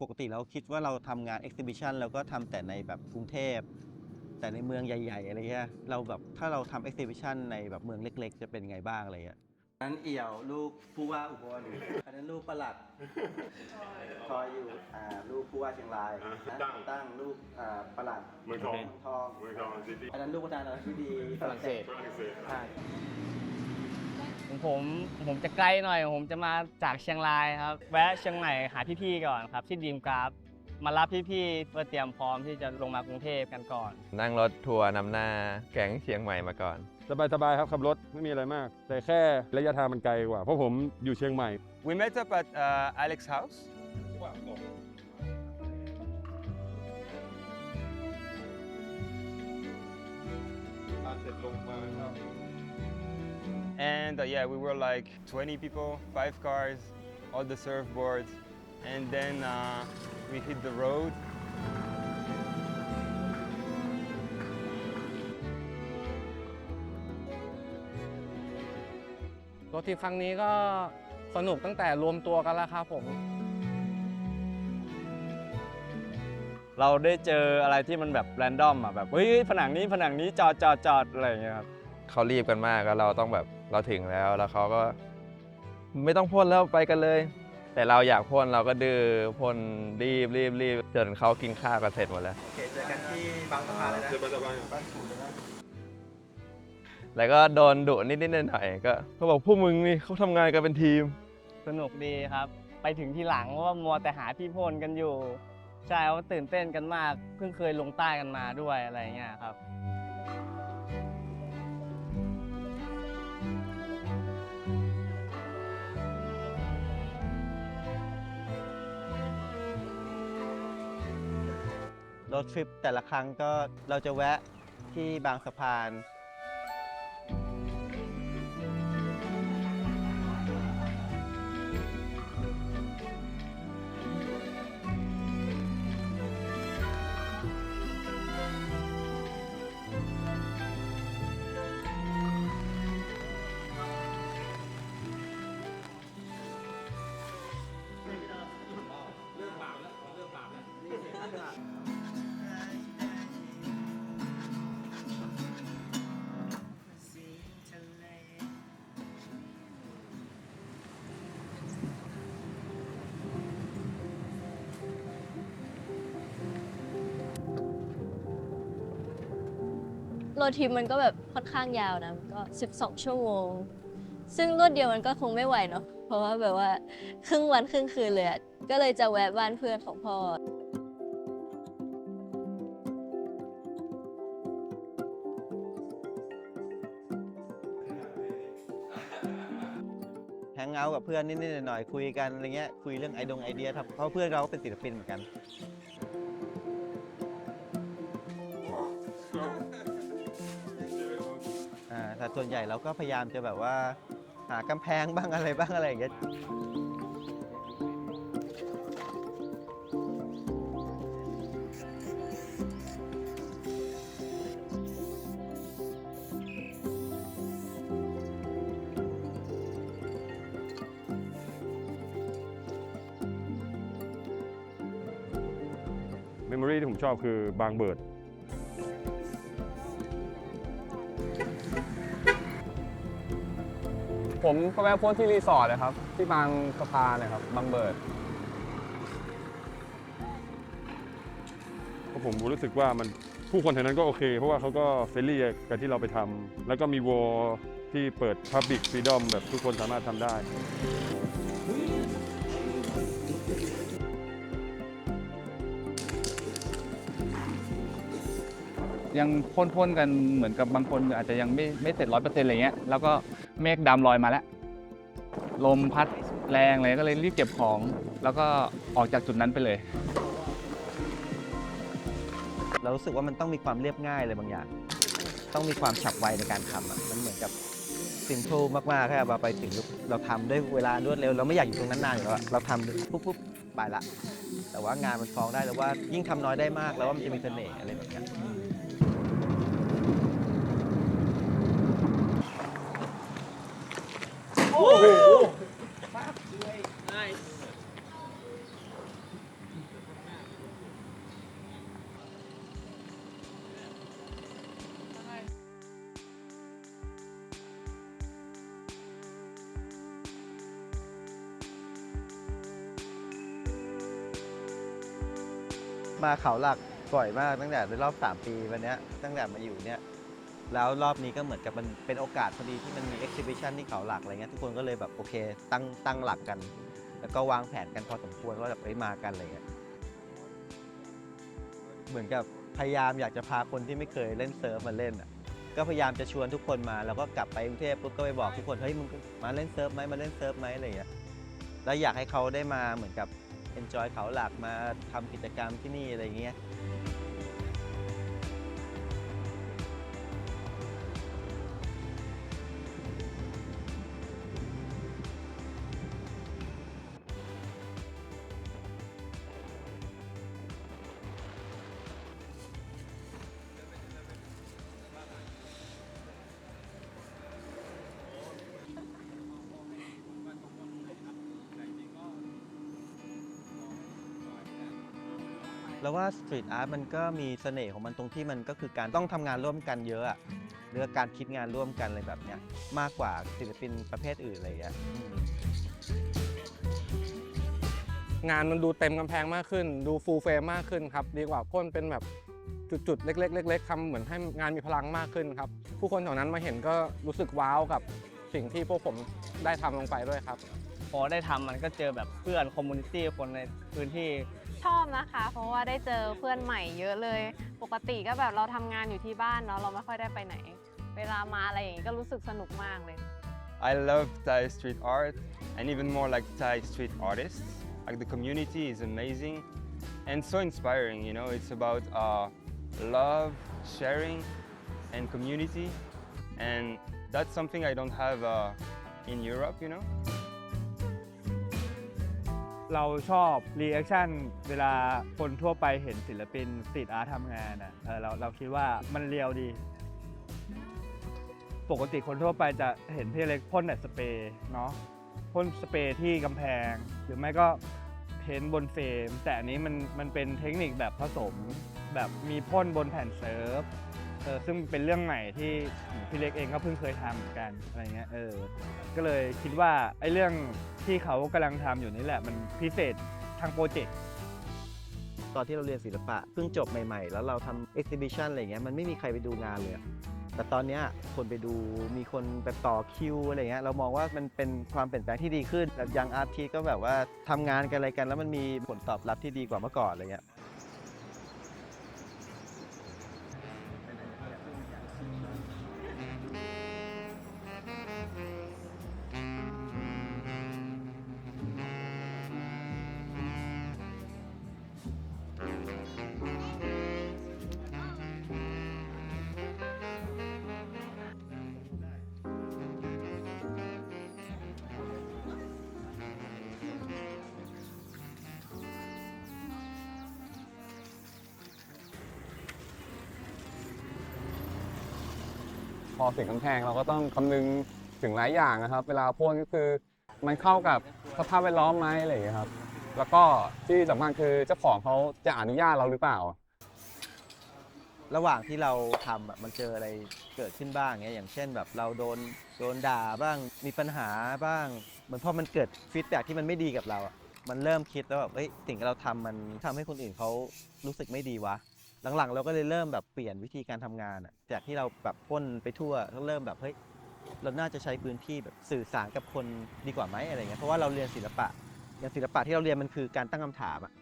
ปกติเราคิดว่าเราทำงาน exhibition เราก็ทำแต่ในแบบกรุงเทพ แต่ในเมืองใหญ่ๆอะไรเงี้ยเราแบบถ้าเราทำ exhibition ในแบบเมืองเล็ก ๆ จะเป็นไงบ้างอะไรเงี้ยนั้นเอี่ยวลูกผู้ว่าอุบลอันนั้นลูกประหลัดคอยอยู่อ่าลูกผู้ว่าเชียงรายอ่านะตั้งตั้งลูกอ่าประหลัดเมืองทองเมืองทองเมืองทองซิตี้อันนั้นลูกประธานาธิบดีฝรั่งเศสฝรั่งเศสใช่ของ ผมผมจะใกล้หน่อย ผมจะมาจากเชียงรายครับ แวะเชียงใหม่หาพี่ๆก่อนครับ ที่ดีมกราฟมารับพี่ๆเพื่อเตรียมพร้อมที่จะลงมากรุงเทพกันก่อน นั่งรถทัวร์นำหน้าแก๊งเชียงใหม่มาก่อน สบายๆครับขับรถไม่มีอะไรมาก แต่แค่ระยะทางมันไกลกว่า เพราะผมอยู่เชียงใหม่ We met up at uh, Alex's house. And uh, yeah, we were like 20 people, five cars, all the surfboards, and then uh, we hit the road. รถทริปครั้งนี้ก็สนุกตั้งแต่รวมตัวกันแล้วครับผม เราได้เจออะไรที่มันแบบแรนดอมอะแบบเฮ้ยผนังนี้ผนังนี้จอดจอดจอดอะไรอย่างเงี้ยครับ เขารีบกันมากแล้วเราต้องแบบ เราถึงแล้วแล้วเขาก็ไม่ต้องพ่นแล้วไปกันเลย แต่เราอยากพ่นเราก็ดื้อพ่นรีบรีบรีบจนเขากินข้าวกันเสร็จหมดแล้ว โอเคเจอกันที่บางสะพานเลยนะสบายสบายบ้านสูเลยนะแล้วก็โดนดุนิดนิดๆหน่อยๆก็เขาบอกพวกมึงนี่เขาทำงานกันเป็นทีม สนุกดีครับ ไปถึงที่หลังเพราะว่ามัวแต่หาพี่พลกันอยู่ ใช่ว่าตื่นเต้นกันมาก เพิ่งเคยลงใต้กันมาด้วยอะไรเงี้ยครับ รถทริปแต่ละครั้งก็เราจะแวะที่บางสะพาน รถทิปมันก็แบบค่อนข้างยาวนะมันก็ 12 ชั่วโมง ซึ่งรถเดียวมันก็คงไม่ไหวเนาะเพราะว่าแบบว่าครึ่งวันครึ่งคืนเลยอะก็เลยจะแวะบ้านเพื่อนของพ่อแฮงเอาท์กับเพื่อนนิดๆหน่อยๆคุยกันอะไรเงี้ยคุยเรื่องไอดงไอเดียทำเพราะเพื่อนเราก็เป็นศิลปินเหมือนกัน ส่วนใหญ่เราก็พยายามจะแบบว่า หากำแพงบ้างอะไรบ้างอะไรอย่างเงี้ยเมมโมรีที่ผมชอบคือบางเบิร์ด ผมก็แวะโพสต์ที่รีสอร์ทนะครับ ที่บางสะพานนะครับบางเบิร์ดเพราะผมรู้สึกว่ามันผู้คนแถวนั้นก็โอเค เพราะว่าเขาก็เฟรนลี่กับที่เราไปทำแล้วก็มีวอลที่เปิด Public Freedom แบบทุกคนสามารถทำได้ ยังพ่นๆกันเหมือนกับบางคนอาจจะยังไม่ไม่เสร็จร้อยเปอร์เซ็นต์อะไรเงี้ยแล้วก็ เมฆดำลอยมาแล้ว ลมพัดแรงเลยก็เลยรีบเก็บของ แล้วก็ออกจากจุดนั้นไปเลย เรารู้สึกว่ามันต้องมีความเรียบง่ายเลยบางอย่าง ต้องมีความฉับไวในการทำอะมันเหมือนกับซิม p พ e มากๆแค่เราไปถึงเราทำด้วยเวลารวดเร็ว เราไม่อยากอยู่ตรงนั้นนานอยู่แล้วเราทำปุ๊บปุ๊บไปละ แต่ว่างานมันฟ้องได้แล้วว่ายิ่งทำน้อยได้มากแล้วว่ามันจะมีเสน่ห์อะไรแบบเโหมาเขาหลักบ่อยมากตั้งแต่ในรอบ 3 ปีวันเนี้ยตั้งแต่มาอยู่เนี่ย แล้วรอบนี้ก็เหมือนกับมันเป็นโอกาสพอดีที่มันมี exhibition ที่เขาหลักอะไรเงี้ยทุกคนก็เลยแบบโอเค ตั้งตั้งหลักกัน แล้วก็วางแผนกันพอสมควรว่าแบบเอ้ยมากันอะไรเงี้ยเหมือนกับพยายามอยากจะพาคนที่ไม่เคยเล่นเซิร์ฟมาเล่นอะก็พยายามจะชวนทุกคนมา แล้วก็กลับไปกรุงเทพปุ๊บก็ไปบอกทุกคนเฮ้ยมึงมาเล่นเซิร์ฟไหมมาเล่นเซิร์ฟไหมอะไรเงี้ยแล้วอยากให้เขาได้มาเหมือนกับ enjoy เขาหลักมาทำกิจกรรมที่นี่อะไรเงี้ย แล้วว่าสตรีทอาร์ตมันก็มีเสน่ห์ของมันตรงที่มันก็คือการต้องทำงานร่วมกันเยอะอะหรือการคิดงานร่วมกันอะไรแบบเนี้ยมากกว่าศิลปินประเภทอื่นอะไรอย่างเงี้ยอืม งานมันดูเต็มกำแพงมากขึ้น ดูฟูลเฟรมมากขึ้นครับ ดีกว่าพ่นเป็นแบบจุดๆ เล็กๆเล็กๆทำเหมือนให้งานมีพลังมากขึ้นครับ ผู้คนแถวนั้นมาเห็นก็รู้สึกว้าวกับสิ่งที่พวกผมได้ทำลงไปด้วยครับ พอได้ทำมันก็เจอแบบเพื่อนคอมมูนิตี้คนในพื้นที่ ชอบนะคะ เพราะว่าได้เจอเพื่อนใหม่เยอะเลย ปกติก็แบบเราทำงานอยู่ที่บ้านเนาะเราไม่ค่อยได้ไปไหน เวลามาอะไรอย่างงี้ก็รู้สึกสนุกมากเลย I love Thai street art and even more like Thai street artists. Like the community is amazing and so inspiring. You know, it's about uh, love, sharing, and community, and that's something I don't have uh, in Europe. You know. เราชอบรีแอคชั่นเวลาคนทั่วไปเห็นศิลปินสตรีทอาร์ตทำงานอะเออเราเราคิดว่ามันเรียวดี ปกติคนทั่วไปจะเห็นพี่เล็กพ่นแต่สเปรย์เนาะพ่นสเปรย์ที่กำแพง หรือไม่ก็เพ้นบนเฟรม แต่อันนี้มันมันเป็นเทคนิคแบบผสม แบบมีพ่นบนแผ่นเซิร์ฟเออซึ่งเป็นเรื่องใหม่ที่ พี่เล็กเองก็เพิ่งเคยทำเหมือนกันอะไรเงี้ยเออ ก็เลยคิดว่าไอ้เรื่องที่เขากำลังทำอยู่นี่แหละ มันพิเศษทางโปรเจกต์ตอนที่เราเรียนศิลปะเพิ่งจบใหม่ๆ แล้วเราทำ exhibition อะไรเงี้ยมันไม่มีใครไปดูงานเลยอะแต่ตอนเนี้ยคนไปดูมีคนไปต่อคิวอะไรเงี้ยเรามองว่ามันเป็นความเปลี่ยนแปลงที่ดีขึ้นแบบยังอาร์ทีก็แบบว่าทำงานกันอะไรกัน แล้วมันมีผลตอบรับที่ดีกว่าเมื่อก่อนอะไรเงี้ย พอถึงกำแพงเราก็ต้องคำนึงถึงหลายอย่างนะครับ เวลาพ่นก็คือมันเข้ากับสภาพแวดล้อมไหมอะไรอย่างเงี้ยครับ แล้วก็ที่สำคัญคือเจ้าของเขาจะอนุญาตเราหรือเปล่า ระหว่างที่เราทำอะมันเจออะไรเกิดขึ้นบ้างเงี้ยอย่างเช่นแบบเราโดนโดนด่าบ้างมีปัญหาบ้างเหมือนพอมันเกิดฟีดแบ็ที่มันไม่ดีกับเราอะมันเริ่มคิดแล้วแบบเฮ้ยสิ่งที่เราทำมันทำให้คนอื่นเขารู้สึกไม่ดีวะ หลังๆ เราก็เลยเริ่มแบบเปลี่ยนวิธีการทำงานอะจากที่เราแบบพ่นไปทั่วก็เริ่มแบบเฮ้ยเราน่าจะใช้พื้นที่แบบสื่อสารกับคนดีกว่าไหมอะไรเงี้ยเพราะว่าเราเรียนศิลปะอย่างศิลปะที่เราเรียนมันคือการตั้งคำถามอะ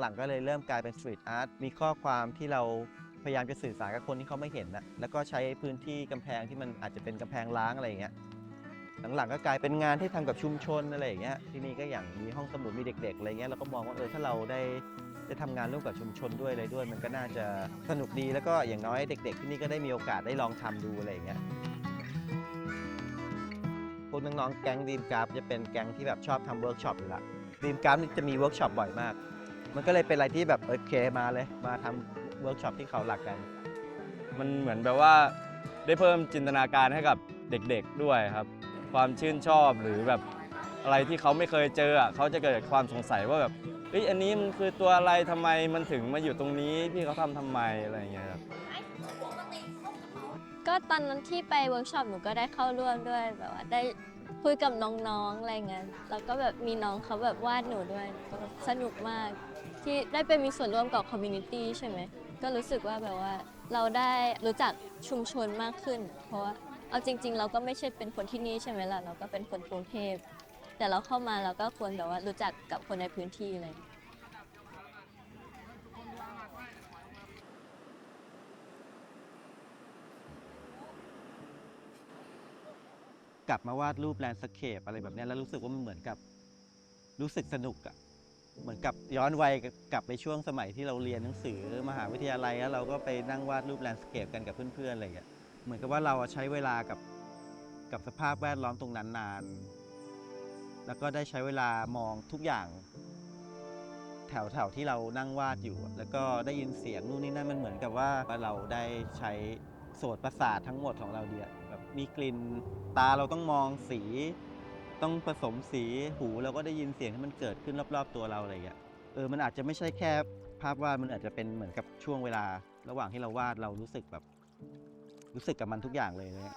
หลังๆ ก็เลยเริ่มกลายเป็นสตรีทอาร์ตมีข้อความที่เราพยายามจะสื่อสารกับคนที่เขาไม่เห็นนะแล้วก็ใช้พื้นที่กำแพงที่มันอาจจะเป็นกำแพงล้างอะไรอย่างเงี้ย หลังๆก็กลายเป็นงานที่ทำกับชุมชนอะไรอย่างเงี้ย ที่นี่ก็อย่างมีห้องสมุดมีเด็ก ๆอะไรเงี้ยเราก็มองว่าเออถ้าเราได้ ได้ทำงานร่วมกับชุมชนด้วยอะไรด้วย มันก็น่าจะสนุกดีแล้วก็อย่างน้อยเด็ก ๆ ที่นี่ก็ได้มีโอกาสได้ลองทำดูอะไรอย่างเงี้ยพวกน้องๆแก๊งดีมกราฟจะเป็นแก๊งที่แบบชอบทำเวิร์กช็อปอยู่ละดีมกราฟนี่จะมีเวิร์กช็อปบ่อยมาก มันก็เลยเป็นอะไรที่แบบโอเคมาเลย มาทำเวิร์กช็อปที่เขาหลักกัน มันเหมือนแบบว่าได้เพิ่มจินตนาการให้กับเด็กๆด้วยครับ ความชื่นชอบหรือแบบอะไรที่เขาไม่เคยเจอเขาจะเกิดความสงสัยว่าแบบ เฮ้ยอันนี้มันคือตัวอะไรทำไมมันถึงมาอยู่ตรงนี้ พี่เขาทำทำไมอะไรอย่างเงี้ยครับก็ตอนนั้นที่ไปเวิร์กช็อปหนูก็ได้เข้าร่วมด้วยแบบว่าได้คุยกับน้องๆอะไรเงี้ยแล้วก็แบบมีน้องเขาแบบวาดหนูด้วยก็แบบสนุกมาก ที่ได้ไปมีส่วนร่วมกับคอมมูนิตี้ใช่ไหมก็รู้สึกว่าแบบว่าเราได้รู้จักชุมชนมากขึ้น เพราะว่าเอาจริง ๆ เราก็ไม่ใช่เป็นคนที่นี่ใช่ไหมล่ะเราก็เป็นคนกรุงเทพ แต่เราเข้ามาเราก็ควรแบบว่ารู้จักกับคนในพื้นที่อะไรอย่างเงี้ยกลับมาวาดรูปแลนด์สเคปอะไรแบบนี้แล้วรู้สึกว่ามันเหมือนกับรู้สึกสนุกอะเหมือนกับย้อนวัยกลับไปช่วงสมัยที่เราเรียนหนังสือมหาวิทยาลัยแล้วเราก็ไปนั่งวาดรูปแลนด์สเคปกันกับเพื่อนๆอะไรอย่างเงี้ยเหมือนกับว่าเราใช้เวลากับกับสภาพแวดล้อมตรงนั้นนาน แล้วก็ได้ใช้เวลามองทุกอย่าง แถวแถวที่เรานั่งวาดอยู่ แล้วก็ได้ยินเสียงนู่นนี่นั่นมันเหมือนกับว่าเราได้ใช้โสตประสาททั้งหมดของเราเดียแบบมีกลิ่นตาเราต้องมองสี ต้องผสมสีหูเราก็ได้ยินเสียงที่มันเกิดขึ้นรอบๆตัวเราอะไรอย่างเงี้ยเออมันอาจจะไม่ใช่แค่ภาพวาดมันอาจจะเป็นเหมือนกับช่วงเวลา ระหว่างที่เราวาดเรารู้สึกแบบ รู้สึกกับมันทุกอย่างเลยเนี่ย